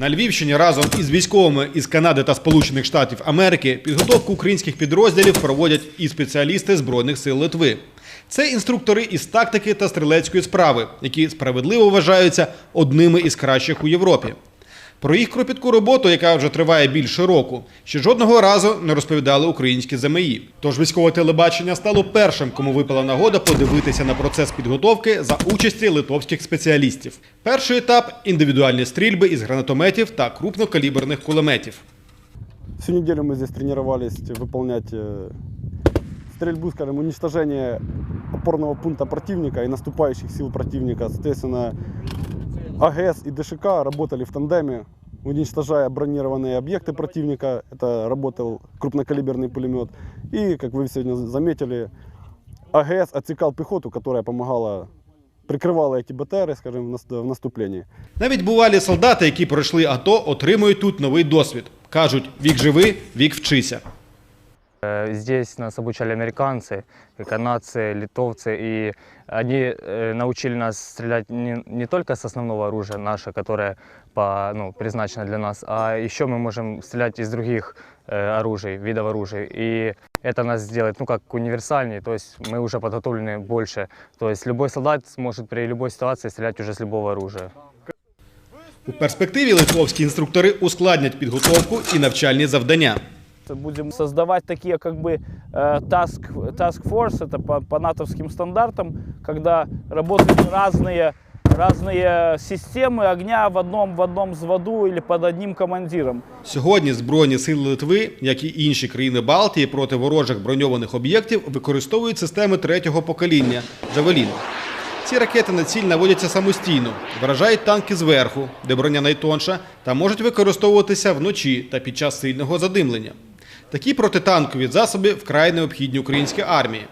На Львівщині разом із військовими із Канади та Сполучених Штатів Америки підготовку українських підрозділів проводять і спеціалісти Збройних сил Литви. Це інструктори із тактики та стрілецької справи, які справедливо вважаються одними із кращих у Європі. Про їх кропітку роботу, яка вже триває більше року, ще жодного разу не розповідали українські ЗМІ. Тож військове телебачення стало першим, кому випала нагода подивитися на процес підготовки за участі литовських спеціалістів. Перший етап індивідуальні стрільби із гранатометів та крупнокаліберних кулеметів. Всю неделю мы здесь тренировались выполнять э, стрельбу, скажем, уничтожение опорного пункта противника и наступающих сил противника. Соответственно, АГС и ДШК работали в тандеме, уничтожая бронированные объекты противника. Это работал крупнокалиберный пулемет. И, как вы сегодня заметили, АГС отсекал пехоту, которая помогала, прикрывала эти БТРы, скажем, в нас- в наступлении. Навіть бувалі солдати, які пройшли АТО, отримують тут новий досвід. Кажуть, вік живи, вік вчися. Э, Здесь нас обучали американцы, и канадцы, литовцы, и они э, научили нас стрелять не, не только с основного оружия наше, которое по, ну, предназначено для нас, а еще мы можем стрелять из других э, оружий, видов оружия. И это нас сделает, ну, как универсальнее, то есть мы уже подготовлены больше. То есть любой солдат сможет при любой ситуации стрелять уже с любого оружия. У перспективі литовські інструктори ускладнять підготовку і навчальні завдання. Будем создавать такие как бы э, task, task force, это по, по натовским стандартам, когда работают разные, разные системы огня в одном, в одном взводу или под одним командиром. Сьогодні Збройні сили Литви, як і інші країни Балтії, проти ворожих броньованих об'єктів використовують системи третього покоління Джавелін. Ці ракети на ціль наводяться самостійно, вражають танки зверху, де броня найтонша, та можуть використовуватися вночі та під час сильного задимлення. Такі протитанкові засоби вкрай необхідні українській армії.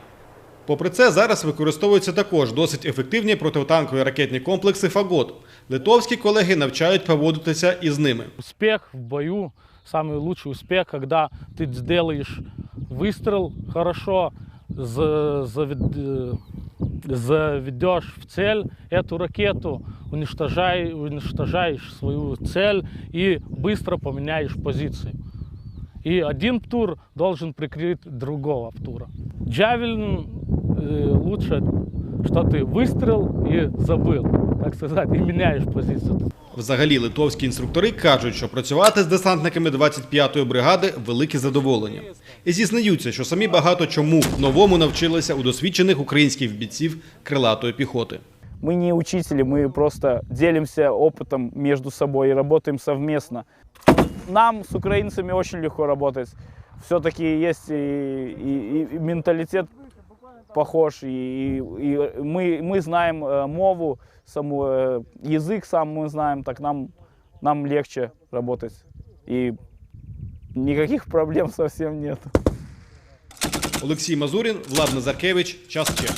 Попри це, зараз використовуються також досить ефективні протитанкові ракетні комплекси «Фагот». Литовські колеги навчають поводитися із ними. Успех в бою, самый лучший успех, когда ты сделаешь выстрел хорошо, за- завед- э, заведешь в цель эту ракету, уничтожай, уничтожаешь свою цель и быстро поменяешь позицию. И один птур должен прикрыть другого птура. Джавелин э, лучше, что ты выстрел и забыл, так сказать, и меняешь позицию. Взагалі, литовські інструктори кажуть, що працювати з десантниками 25-ї бригади велике задоволення. І зізнаються, що самі багато чому новому навчилися у досвідчених українських бійців крилатої піхоти. Мы не учители, мы просто делимся опытом между собой и работаем совместно. Нам с украинцами очень легко работать. Все-таки есть и, и- и менталитет похож, и, и- и мы, мы знаем э, мову, саму, э, язык сам мы знаем, так нам, нам легче работать. И никаких проблем совсем нет. Олексій Мазурін, Влад Назаркевич, час Чех.